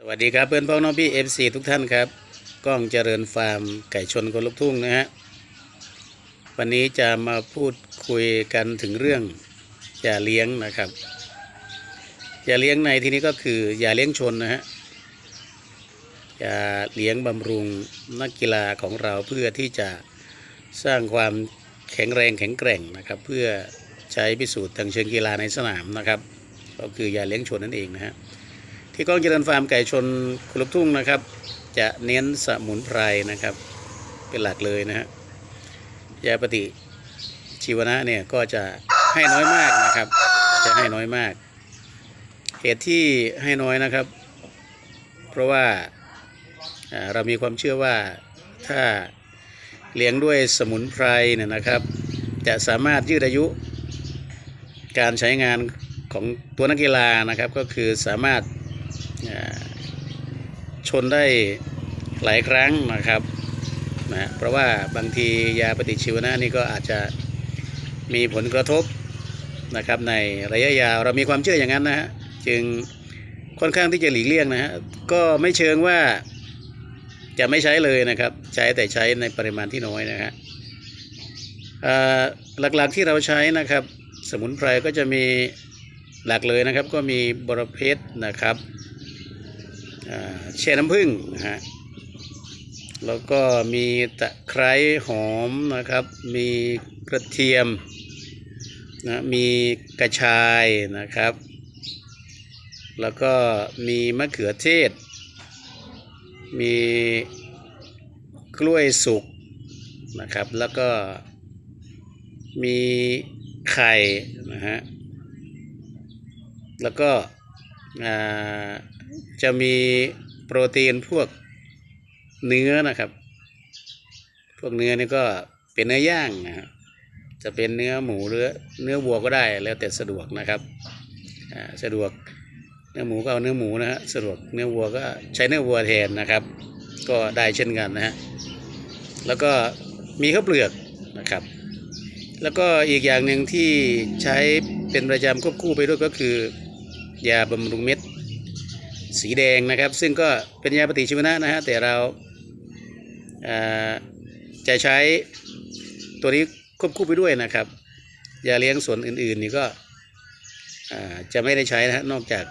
สวัสดีครับเพื่อนพ้องน้องพี่เอฟซีทุกท่านครับกล้องเจริญฟาร์มไก่ชนคนลุกทุ่งนะฮะวันนี้จะมาพูดคุยกันถึงเรื่องยาเลี้ยงนะครับยาเลี้ยงในที่นี้ก็คือยาเลี้ยงชนนะฮะยาเลี้ยงบำรุงนักกีฬาของเราเพื่อที่จะสร้างความแข็งแรงแข็งแกร่งนะครับ เพื่อใช้พิสูจน์ทางเชิงกีฬาในสนามนะครับ ก็คือยาเลี้ยงชนนั่นเองนะฮะ ที่ก้องเจริญฟาร์มไก่ชนคุลุกทุ่งนะครับ จะเน้นสมุนไพรนะครับ เป็นหลักเลยนะฮะยาปฏิชีวนะเนี่ยก็จะให้น้อยมากนะครับ จะให้น้อยมาก เหตุที่ให้น้อยนะครับ เพราะว่าเรามีความเชื่อว่าถ้าเลี้ยงด้วยสมุนไพรเนี่ยนะครับ จะสามารถยืดอายุการใช้งานของตัวนักกีฬานะครับก็คือสามารถ ชนได้หลายครั้งนะครับนะเพราะว่าบางทียาปฏิชีวนะนี่ก็อาจจะมีผลกระทบนะครับในระยะยาวเรามีความเชื่ออย่างนั้นนะฮะจึงค่อนข้างที่จะหลีกเลี่ยงนะฮะก็ไม่เชิงว่าจะไม่ใช้เลยนะครับ ใช้แต่ใช้ในปริมาณที่น้อยนะฮะหลักๆที่เราใช้นะครับ สมุนไพรก็จะมีหลักเลยนะครับ ก็มีบรเพชรนะครับ แช่น้ำผึ้งนะฮะแล้วก็มีตะไคร้หอมนะครับ มีกระเทียมนะมีกระชายนะครับ แล้วก็มีมะเขือเทศ มีกล้วยสุกนะครับ แล้วก็มีไข่นะฮะ แล้วก็ จะมีโปรตีนพวกเนื้อนะครับ พวกเนื้อนี่ก็เป็นเนื้อย่างนะครับจะเป็นเนื้อหมูหรือเนื้อวัวก็ได้แล้วแต่สะดวกนะครับสะดวกเนื้อหมูก็เอาเนื้อหมูนะฮะสะดวกเนื้อวัวก็ใช้เนื้อวัวแทนนะครับ ก็ได้เช่นกันนะฮะแล้วก็มีข้าวเปลือกนะครับ แล้วก็อีกอย่างหนึ่งที่ใช้เป็นประจำควบคู่ไปด้วยก็คือ ยาบำรุงเม็ด สีแดงนะครับ ซึ่งก็เป็นยาปฏิชีวนะนะฮะแต่เราเอ่อจะใช้ตัวนี้ควบคู่ไปด้วยนะครับยาเลี้ยงส่วนอื่นๆนี่ก็จะไม่ได้ใช้นะฮะนอกจาก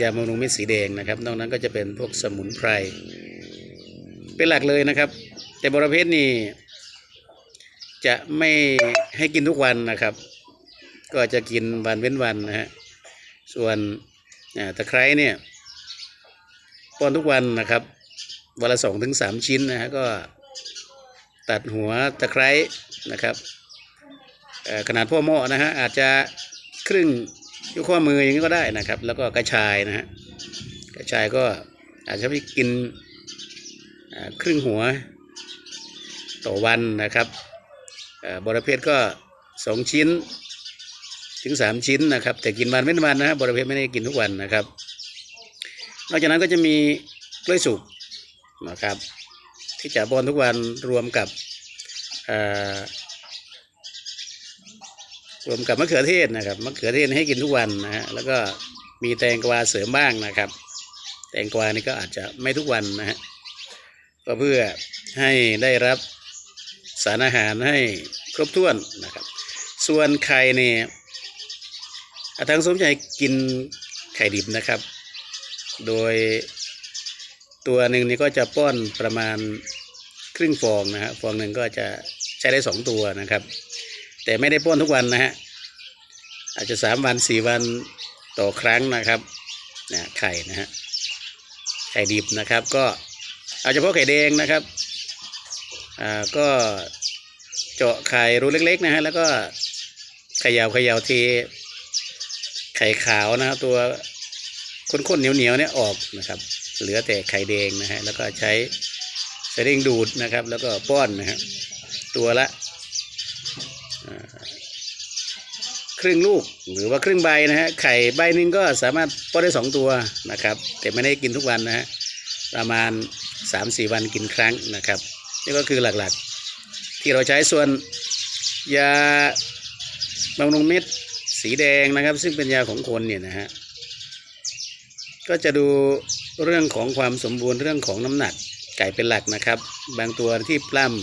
ยาบำรุงเม็ดสีแดงนะครับ นอกนั้นก็จะเป็นพวกสมุนไพร เป็นหลักเลยนะครับ แต่บรเพชนี่จะไม่ให้กินทุกวันนะครับ ก็จะกินวันเว้นวันนะฮะ ส่วนตะไคร้เนี่ยป้อนทุกวันนะครับวันละสองถึงสามชิ้นนะฮะก็ตัดหัวตะไคร้นะครับขนาดพ่อหม้อนะฮะอาจจะครึ่งยกข้อมืออย่างนี้ก็ได้นะครับ แล้วก็กระชายนะฮะกระชายก็อาจจะไปกินครึ่งหัวต่อวันนะครับบรเพชรก็สองชิ้น ถึงสามชิ้นนะครับ แต่กินวันเว้นวันนะฮะบริเพชรไม่ได้กินทุกวันนะครับ นอกจากนั้นก็จะมีกล้วยสุกนะครับ ที่จะป้อนทุกวันรวมกับรวมกับมะเขือเทศนะครับมะเขือเทศให้กินทุกวันนะฮะแล้วก็มีแตงกวาเสริมบ้างนะครับ แตงกวานี่ก็อาจจะไม่ทุกวันนะฮะก็เพื่อให้ได้รับสารอาหารให้ครบถ้วนนะครับ ส่วนไข่เนี่ย อาทางสมใจกินไข่ดิบนะครับ โดยตัวหนึ่งนี่ก็จะป้อนประมาณครึ่งฟองนะฮะฟองหนึ่งก็จะใช้ได้สองตัวนะครับ แต่ไม่ได้ป้อนทุกวันนะฮะอาจจะสามวันสี่วันต่อครั้งนะครับนะไข่นะฮะไข่ดิบนะครับ ก็เอาเฉพาะไข่แดงนะครับอ่าก็เจาะไข่รูเล็กๆนะฮะแล้วก็เขยาวขยาวเทไข่ขาวนะครับตัวข้นๆเหนียวๆเนี่ยออกนะครับ เหลือแต่ไข่แดงนะฮะแล้วก็ใช้สลิงดูดนะครับ แล้วก็ป้อนนะฮะตัวละครึ่งลูกหรือว่าครึ่งใบนะฮะไข่ใบหนึ่งก็สามารถป้อนได้สองตัวนะครับ แต่ไม่ได้กินทุกวันนะฮะประมาณสามสี่วันกินครั้งนะครับนี่ก็คือหลักๆ ที่เราใช้ส่วนยาบำรุงเม็ด สีแดงนะครับ ซึ่งเป็นยาของคนเนี่ยนะฮะก็จะดูเรื่องของความสมบูรณ์เรื่องของน้ำหนักไก่เป็นหลักนะครับ บางตัวที่ปล้ำ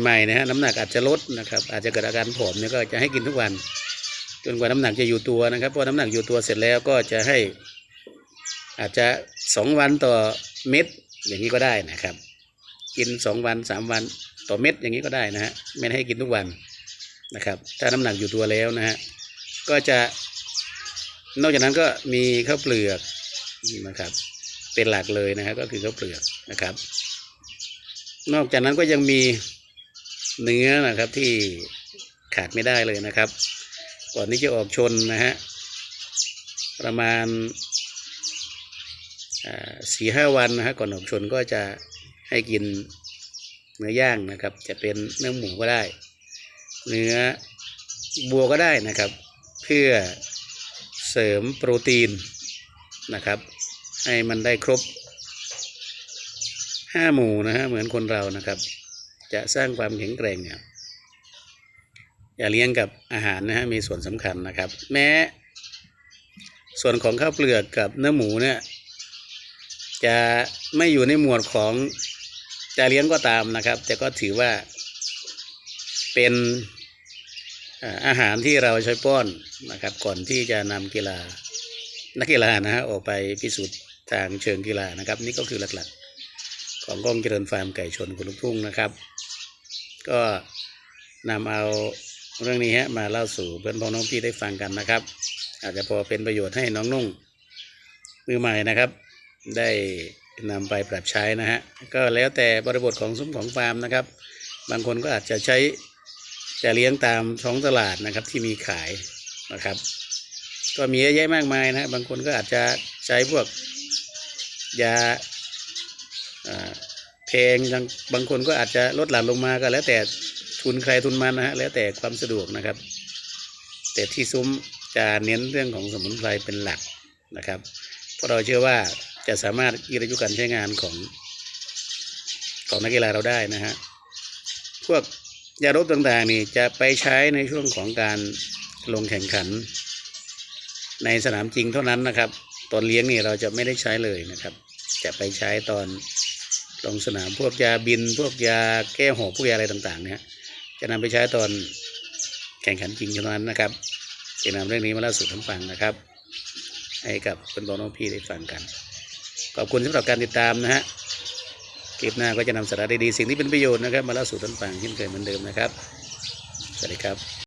ใหม่ๆนะฮะน้ำหนักอาจจะลดนะครับ อาจจะเกิดอาการผอมเนี่ยก็จะให้กินทุกวันจนกว่าน้ำหนักจะอยู่ตัวนะครับพอน้ำหนักอยู่ตัวเสร็จแล้วก็จะให้อาจจะสองวันต่อเม็ดอย่างนี้ก็ได้นะครับ กินสองวันสามวันต่อเม็ดอย่างนี้ก็ได้นะฮะไม่ให้กินทุกวัน นะครับถ้าน้ำหนักอยู่ตัวแล้วนะฮะก็จะ นอกจากนั้นก็มีข้าวเปลือกนะครับ เป็นหลักเลยนะฮะก็คือข้าวเปลือกนะครับ นอกจากนั้นก็ยังมีเนื้อนะครับที่ขาดไม่ได้เลยนะครับ ก่อนที่จะออกชนนะฮะประมาณสี่ห้าวันนะฮะก่อนออกชนก็จะให้กินเนื้อย่างนะครับ จะเป็นเนื้อหมูก็ได้ เนื้อบัวก็ได้นะครับ เพื่อเสริมโปรตีนนะครับ ให้มันได้ครบห้าหมู่นะฮะเหมือนคนเรานะครับ จะสร้างความแข็งแกร่งเนี่ยอย่าเลี้ยงกับอาหารนะฮะมีส่วนสำคัญนะครับ แม้ส่วนของข้าวเปลือกกับเนื้อหมูเนี่ยจะไม่อยู่ในหมวดของจะเลี้ยงก็ตามนะครับ แต่ก็ถือว่าเป็น อาหารที่เราใช้ป้อนนะครับ ก่อนที่จะนำกีฬานักกีฬานะฮะออกไปพิสูจน์ทางเชิงกีฬานะครับ นี่ก็คือหลักๆ ของกล้องเจริญฟาร์มไก่ชนคุณลูกทุ่งนะครับ ก็นำเอาเรื่องนี้ฮะมาเล่าสู่เพื่อนพ้องน้องพี่ได้ฟังกันนะครับ อาจจะพอเป็นประโยชน์ให้น้องนุ่งมือใหม่นะครับ ได้นำไปปรับใช้นะฮะก็แล้วแต่บริบทของซุ้มของฟาร์มนะครับ บางคนก็อาจจะใช้ จะเลี้ยงตามท้องตลาดนะครับที่มีขายนะครับ ก็มีเยอะแยะมากมายนะบางคนก็อาจจะใช้พวกยาแพงบางบางคนก็อาจจะลดหลั่นลงมาก็แล้วแต่ทุนใครทุนมันนะฮะแล้วแต่ความสะดวกนะครับ แต่ที่ซุ้มจะเน้นเรื่องของสมุนไพรเป็นหลักนะครับ เพราะเราเชื่อว่าจะสามารถยืดอายุการใช้งานของของนักกีฬาเราได้นะฮะพวก ยาลบต่างๆนี่จะไปใช้ในช่วงของการลงแข่งขัน ในสนามจริงเท่านั้นนะครับ ตอนเลี้ยงนี่เราจะไม่ได้ใช้เลยนะครับ จะไปใช้ตอนลงสนามพวกยาบิน พวกยาแก้หอบพวกยาอะไรต่างๆ เนี่ยจะนำไปใช้ตอนแข่งขันจริงเท่านั้นนะครับจะนำเรื่องนี้มาเล่าสู่ท่านฟังนะครับ ให้กับคนบอกน้องพี่ได้ฟังกัน ขอบคุณสำหรับการติดตามนะฮะ คลิปหน้าก็จะนำสาระดีๆสิ่งที่เป็นประโยชน์นะครับ มาเล่าสู่ท่านฟังเช่นเคยเหมือนเดิมนะครับ สวัสดีครับ